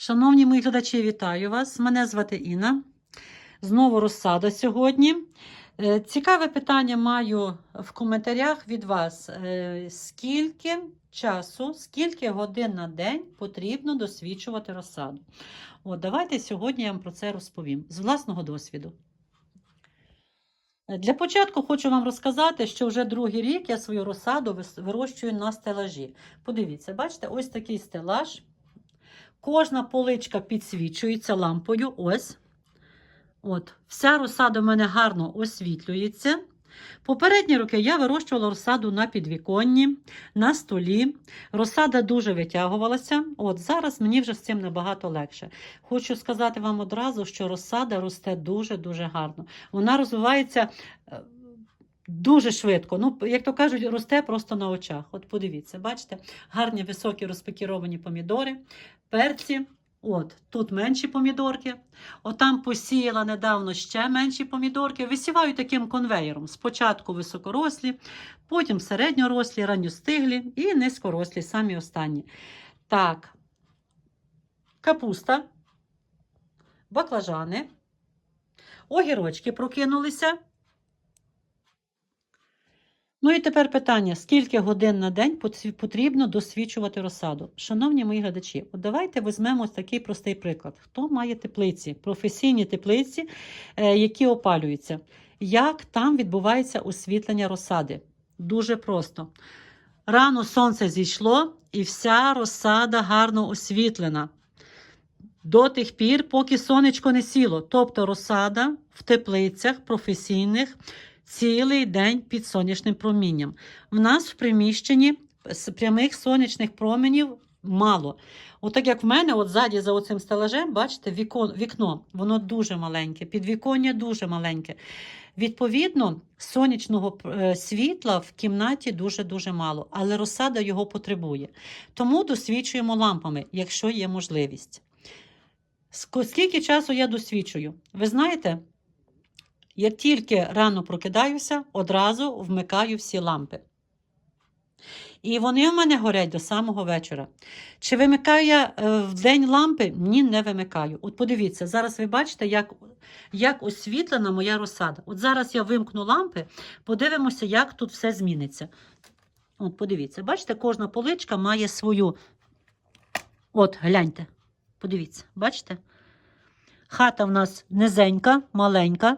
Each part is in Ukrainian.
Шановні мої глядачі, вітаю вас. Мене звати Інна. Знову розсада сьогодні. Е, Цікаве питання маю в коментарях від вас. Е, Скільки часу, скільки годин на день потрібно досвідчувати розсаду? От, давайте сьогодні я вам про це розповім з власного досвіду. Для початку хочу вам розказати, що вже другий рік я свою розсаду вирощую на стелажі. Подивіться, бачите, ось такий стелаж. Кожна поличка підсвічується лампою. Ось. От. Вся розсада в мене гарно освітлюється. Попередні роки я вирощувала розсаду на підвіконні, на столі. Розсада дуже витягувалася. От зараз мені вже з цим набагато легше. Хочу сказати вам одразу, що розсада росте дуже-дуже гарно. Вона розвивається е, дуже швидко. Ну, як то кажуть, росте просто на очах. От подивіться, бачите, гарні високі розпекіровані помідори, перці. От, тут менші помідорки. Отам посіяла недавно ще менші помідорки. Висіваю таким конвеєром. Спочатку високорослі, потім середньорослі, ранньостиглі і низькорослі, самі останні. Так, капуста, баклажани, огірочки прокинулися. Ну і тепер питання: скільки годин на день потрібно досвідчувати розсаду? Шановні мої глядачі, от давайте візьмемо ось такий простий приклад. Хто має теплиці, професійні теплиці, е, які опалюються? Як там відбувається освітлення розсади? Дуже просто. Рано сонце зійшло, і вся розсада гарно освітлена. До тих пір, поки сонечко не сіло. Тобто розсада в теплицях професійних цілий день під сонячним промінням. В нас в приміщенні прямих сонячних променів мало. Отак як в мене, от ззаді за оцим стелажем, бачите, вікон, вікно, воно дуже маленьке, підвіконня дуже маленьке. Відповідно, сонячного е, світла в кімнаті дуже-дуже мало, але розсада його потребує. Тому досвідчуємо лампами, якщо є можливість. Скільки часу я досвідчую? Ви знаєте, як тільки рано прокидаюся, одразу вмикаю всі лампи. І вони в мене горять до самого вечора. Чи вимикаю я е, в день лампи? Ні, не вимикаю. От подивіться, зараз ви бачите, як, як освітлена моя розсада. От зараз я вимкну лампи, подивимося, як тут все зміниться. От подивіться, бачите, кожна поличка має свою. От, гляньте. Подивіться, бачите? Хата в нас низенька, маленька.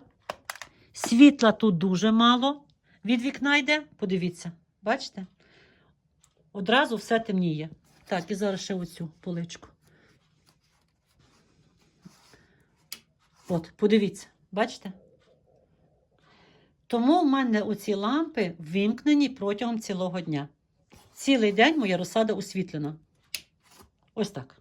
Світла тут дуже мало. Від вікна йде, подивіться, бачите? Одразу все темніє. Так, і зараз ще оцю поличку. От, подивіться, бачите? Тому в мене оці лампи вимкнені протягом цілого дня. Цілий день моя розсада освітлена. Ось так.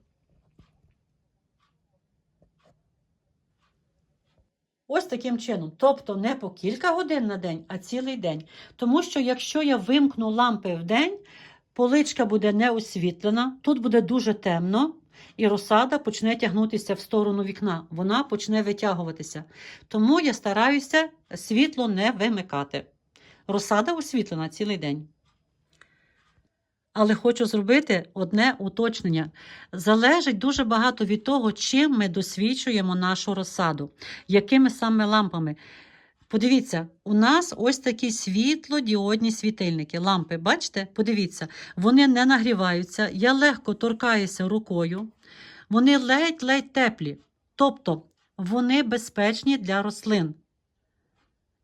Ось таким чином. Тобто не по кілька годин на день, а цілий день. Тому що якщо я вимкну лампи в день, поличка буде не освітлена, тут буде дуже темно, і розсада почне тягнутися в сторону вікна. Вона почне витягуватися. Тому я стараюся світло не вимикати. Розсада освітлена цілий день. Але хочу зробити одне уточнення. Залежить дуже багато від того, чим ми досвідчуємо нашу розсаду, якими саме лампами. Подивіться, у нас ось такі світлодіодні світильники, лампи. Бачите? Подивіться, вони не нагріваються. Я легко торкаюся рукою. Вони ледь-ледь теплі. Тобто вони безпечні для рослин.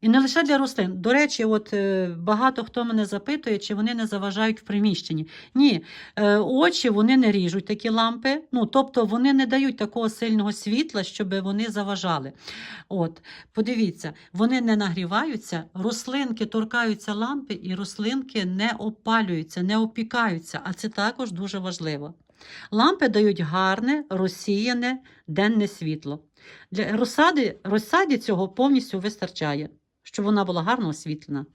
І не лише для рослин. До речі, от е, багато хто мене запитує, чи вони не заважають в приміщенні. Ні, е, очі вони не ріжуть такі лампи, ну тобто вони не дають такого сильного світла, щоб вони заважали. От, подивіться, вони не нагріваються, рослинки торкаються лампи, і рослинки не опалюються, не опікаються, а це також дуже важливо. Лампи дають гарне, розсіяне денне світло. Для розсади, розсаді цього повністю вистачає, щоб вона була гарно освітлена.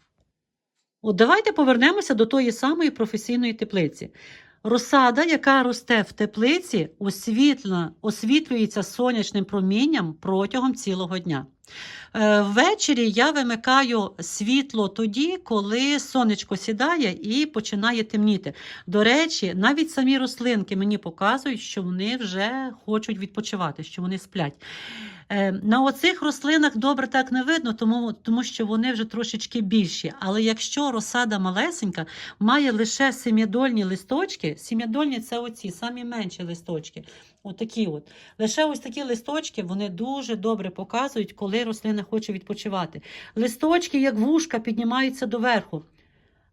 От давайте повернемося до тої самої професійної теплиці. Розсада, яка росте в теплиці, освітлена, освітлюється сонячним промінням протягом цілого дня. Е, Ввечері я вимикаю світло тоді, коли сонечко сідає і починає темніти. До речі, навіть самі рослинки мені показують, що вони вже хочуть відпочивати, що вони сплять. Е, На оцих рослинах добре так не видно, тому, тому що вони вже трошечки більші. Але якщо розсада малесенька, має лише сем'ядольні листочки, сем'ядольні це оці, самі менші листочки. Отакі от. Лише ось такі листочки вони дуже добре показують, коли рослина хоче відпочивати. Листочки, як вушка, піднімаються доверху.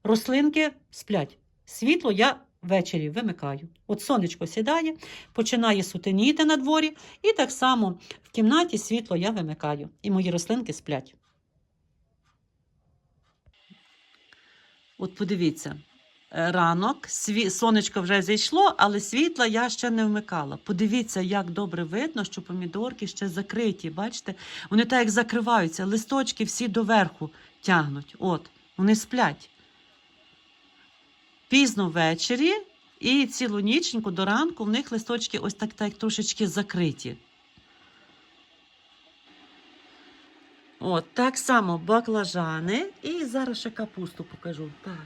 Рослинки сплять. Світло я ввечері вимикаю. От сонечко сідає, починає сутеніти на дворі, і так само в кімнаті світло я вимикаю. І мої рослинки сплять. От подивіться, е, ранок, сві... сонечко вже зійшло, але світла я ще не вмикала. Подивіться, як добре видно, що помідорки ще закриті. Бачите, вони так як закриваються, листочки всі доверху тягнуть. От, вони сплять. Пізно ввечері і цілу ніченьку до ранку в них листочки ось так, так трошечки закриті. От, так само баклажани. І зараз ще капусту покажу. Так.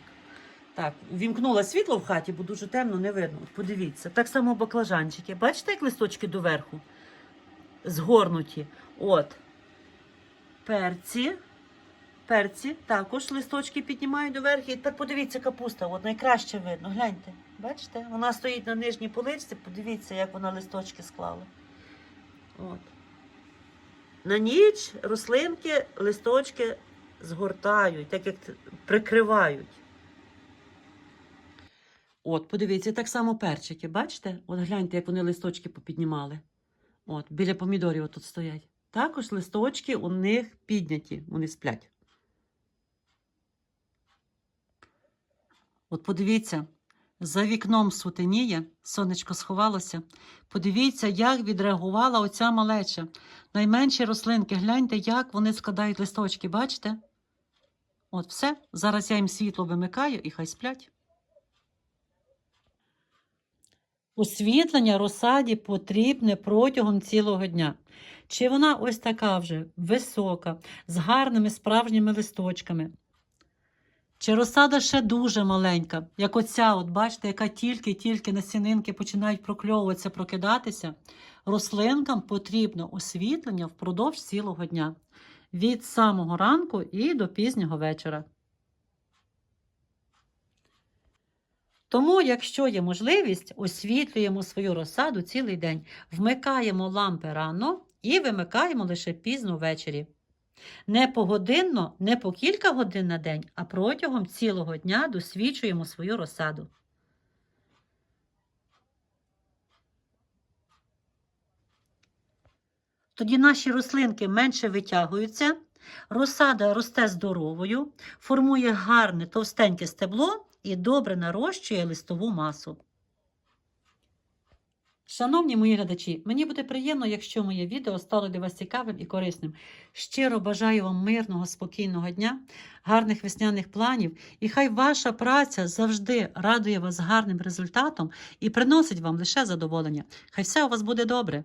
Так, вімкнула світло в хаті, бо дуже темно, не видно. Подивіться. Так само баклажанчики. Бачите, як листочки доверху? Згорнуті. От. Перці. Перці також листочки піднімають доверху. І тепер подивіться капуста. От найкраще видно. Гляньте. Бачите? Вона стоїть на нижній поличці. Подивіться, як вона листочки склала. От. На ніч рослинки листочки згортають, так як прикривають. От, подивіться, так само перчики, бачите? От гляньте, як вони листочки попіднімали. От, біля помідорів тут стоять. Також листочки у них підняті, вони сплять. От подивіться, за вікном сутеніє, сонечко сховалося. Подивіться, як відреагувала оця малеча. Найменші рослинки, гляньте, як вони складають листочки, бачите? От все. Зараз я їм світло вимикаю і хай сплять. Освітлення розсаді потрібне протягом цілого дня. Чи вона ось така вже висока, з гарними справжніми листочками? Чи розсада ще дуже маленька, як оця, от бачите, яка тільки-тільки насінинки починають прокльовуватися, прокидатися, рослинкам потрібно освітлення впродовж цілого дня, від самого ранку і до пізнього вечора. Тому, якщо є можливість, освітлюємо свою розсаду цілий день, вмикаємо лампи рано і вимикаємо лише пізно ввечері. Не погодинно, не по кілька годин на день, а протягом цілого дня досвідчуємо свою розсаду. Тоді наші рослинки менше витягуються, розсада росте здоровою, формує гарне товстеньке стебло і добре нарощує листову масу. Шановні мої глядачі, мені буде приємно, якщо моє відео стало для вас цікавим і корисним. Щиро бажаю вам мирного, спокійного дня, гарних весняних планів, і хай ваша праця завжди радує вас гарним результатом і приносить вам лише задоволення. Хай все у вас буде добре.